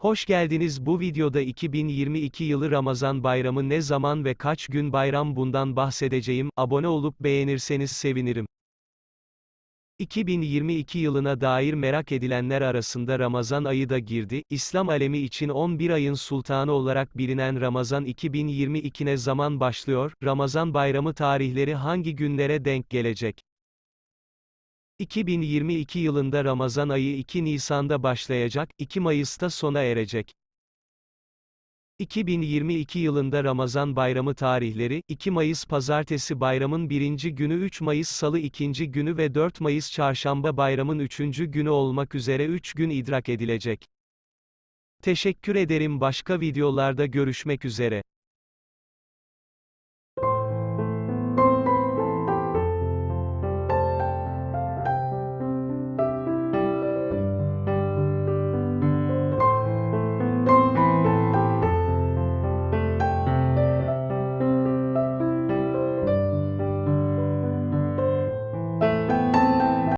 Hoş geldiniz bu videoda 2022 yılı Ramazan bayramı ne zaman ve kaç gün bayram bundan bahsedeceğim, abone olup beğenirseniz sevinirim. 2022 yılına dair merak edilenler arasında Ramazan ayı da girdi, İslam alemi için 11 ayın sultanı olarak bilinen Ramazan 2022 ne zaman başlıyor, Ramazan bayramı tarihleri hangi günlere denk gelecek? 2022 yılında Ramazan ayı 2 Nisan'da başlayacak, 2 Mayıs'ta sona erecek. 2022 yılında Ramazan bayramı tarihleri, 2 Mayıs Pazartesi bayramın birinci günü 3 Mayıs Salı ikinci günü ve 4 Mayıs Çarşamba bayramın üçüncü günü olmak üzere 3 gün idrak edilecek. Teşekkür ederim başka videolarda görüşmek üzere.